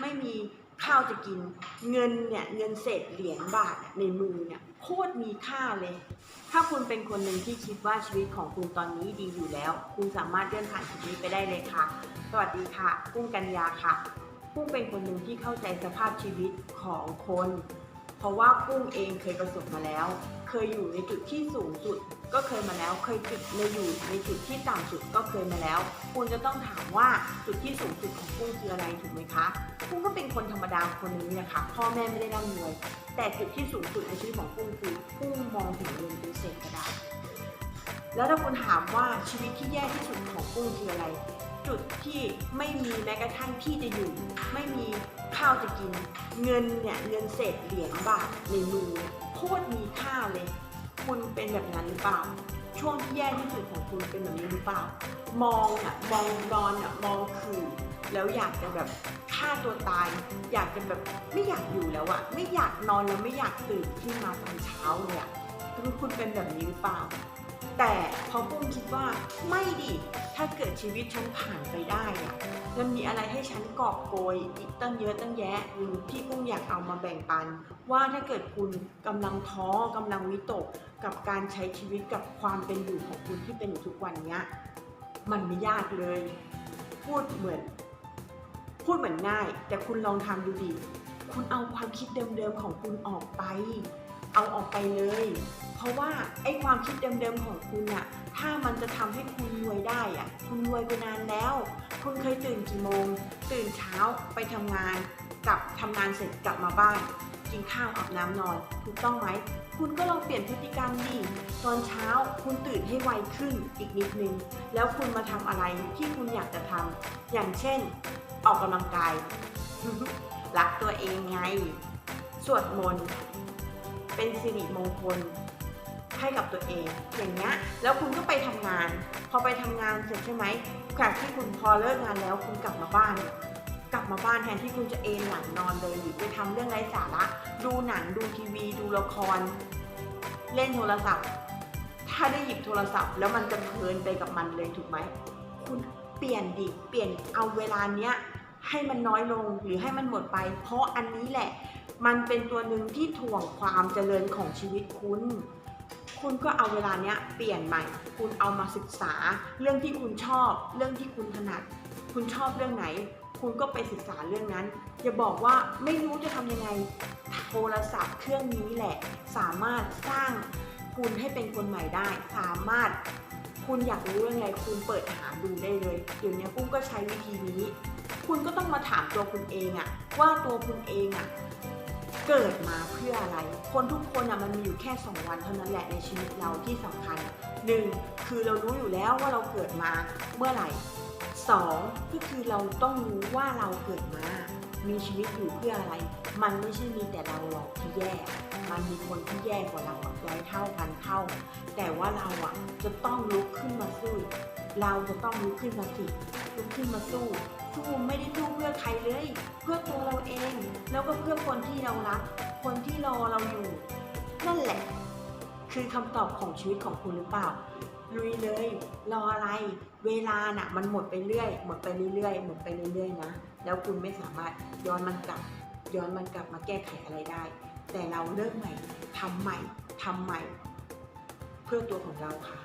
ไม่มีข้าวจะกิน เงินเนี่ยเงินเศษเหรียญบาทในมือเนี่ยโคตรมีค่าเลย ถ้าคุณเป็นคนหนึ่งที่คิดว่าชีวิตของคุณตอนนี้ดีอยู่แล้ว คุณสามารถเลื่อนผ่านชีวิตไปได้เลยค่ะ สวัสดีค่ะกุ้งกัญญาค่ะกุ้งเป็นคนหนึ่งที่เข้าใจสภาพชีวิตของคน ราะว่ากุ้งเองเคยประสบมาแล้ว เคยอยู่ในจุดที่สูงสุด ก็เคยมาแล้ว เคยจุดในอยู่ในจุดที่ต่ำสุดก็เคยมาแล้ว คุณจะต้องถามว่าจุดที่สูงสุดของกุ้งคืออะไรถูกไหมคะ กุ้งก็เป็นคนธรรมดาคนนึงนี่ยค่ะพ่อแม่ไม่ได้ร่ำรวย แต่จุดที่สูงสุดในชีวิตของกุ้งคือกุ้งมองถึงเงินเป็นเศษกระดาษ แล้วถ้าคุณถามว่าชีวิตที่แย่ที่สุดของกุ้งคืออะไร จุดที่ไม่มีแม้กระทั่งที่จะอยู่ ไม่มีข้าวจะกิน เงินเนี่ยเงินเศษเหรียญบาทในมือโคตรมีค่าเลย คุณเป็นแบบนั้นหรือเปล่า ช่วงที่แย่ที่สุดของคุณเป็นแบบนี้หรือเปล่า มองอะมองนอนอะมองคือแล้วอยากจะแบบฆ่าตัวตาย อยากจะแบบไม่อยากอยู่แล้วอะไม่อยากนอนแล้วไม่อยากตื่นขึ้นมาตอนเช้าเลยอะคุณเป็นแบบนี้หรือเปล่า แต่พอกุ้งคิดว่าไม่ดิถ้าเกิดชีวิตฉันผ่านไปได้อะมันมีอะไรให้ฉันกอบโกยอีกตั้งเยอะตั้งแยะที่กุ้งอยากเอามาแบ่งปัน ว่าถ้าเกิดคุณกำลังท้อกำลังวิตกกับการใช้ชีวิตกับความเป็นอยู่ของคุณที่เป็นอยู่ทุกวันเนี้ยมันไม่ยากเลย พูดเหมือน พูดเหมือนง่าย แต่คุณลองทำดูดิ คุณเอาความคิดเดิมๆของคุณออกไป เอาออกไปเลย ราะว่าไอ้ความคิดเดิมๆของคุณอะถ้ามันจะทำให้คุณรวยได้อะคุณรวยไปนานแล้ว คุณเคยตื่นกี่โมง ตื่นเช้าไปทำงาน กลับทำงานเสร็จกลับมาบ้าน กินข้าวอาบน้ำนอน ถูกต้องไหม คุณก็ลองเปลี่ยนพฤติกรรมดิตอนเช้าคุณตื่นให้ไวขึ้นอีกนิดนึง แล้วคุณมาทำอะไรที่คุณอยากจะทำอย่างเช่น ออกกำลังกาย รักตัวเองไง สวดมนต์ เป็นสิริมงคล ให้กับตัวเอง อย่างเงี้ยแล้วคุณก็ไปทำงาน พอไปทำงานเสร็จใช่ไหมจากที่คุณพอเลิกงานแล้วคุณกลับมาบ้าน กลับมาบ้านแทนที่คุณจะเอนหลังนอนเลยหรือไปทำเรื่องไร้สาระดูหนังดูทีวี ดูละคร เล่นโทรศัพท์ ถ้าได้หยิบโทรศัพท์ แล้วมันจะเพลินไปกับมันเลยถูกไหมคุณเปลี่ยนดิเปลี่ยนเอาเวลาเนี้ยให้มันน้อยลงหรือให้มันหมดไป เพราะอันนี้แหละ มันเป็นตัวหนึ่งที่ถ่วงความเจริญของชีวิตคุณ คุณก็เอาเวลาเนี้ยเปลี่ยนใหม่ คุณเอามาศึกษา เรื่องที่คุณชอบ เรื่องที่คุณถนัด คุณชอบเรื่องไหน คุณก็ไปศึกษาเรื่องนั้น อย่าบอกว่าไม่รู้จะทำยังไง โทรศัพท์เครื่องนี้แหละ สามารถสร้างคุณให้เป็นคนใหม่ได้ สามารถคุณอยากรู้เรื่องอะไรคุณเปิดหาดูได้เลย เดี๋ยวนี้กุ้งก็ใช้วิธีนี้ คุณก็ต้องมาถามตัวคุณเองอะว่าตัวคุณเองอะ เกิดมาเพื่ออะไร คนทุกคนอะมันมีอยู่แค่ 2 วันเท่านั้นแหละในชีวิตเราที่สำคัญ 1. คือเรารู้อยู่แล้วว่าเราเกิดมาเมื่อไหร่ 2. ก็คือเราต้องรู้ว่าเราเกิดมา มีชีวิตอยู่เพื่ออะไร มันไม่ใช่มีแต่เราหรอกที่แย่ มันมีคนที่แย่กว่าเราอะร้อยเท่าพันเท่า แต่ว่าเราอะจะต้องลุกขึ้นมาสู้ เราจะต้องลุกขึ้นมาสิลุกขึ้นมาสู้ สู้ไม่ได้สู้เพื่อใครเลย เพื่อตัวเราเอง แล้วก็เพื่อคนที่เรารัก คนที่รอเราอยู่ นั่นแหละ คือคำตอบของชีวิตของคุณหรือเปล่า ลุยเลย รออะไร เวลาน่ะ มันหมดไปเรื่อย หมดไปเรื่อยๆหมดไปเรื่อยๆนะ แล้วคุณไม่สามารถย้อนมันกลับ ย้อนมันกลับมาแก้ไขอะไรได้ แต่เราเริ่มใหม่ทำใหม่ทำใหม่ เพื่อตัวของเราค่ะ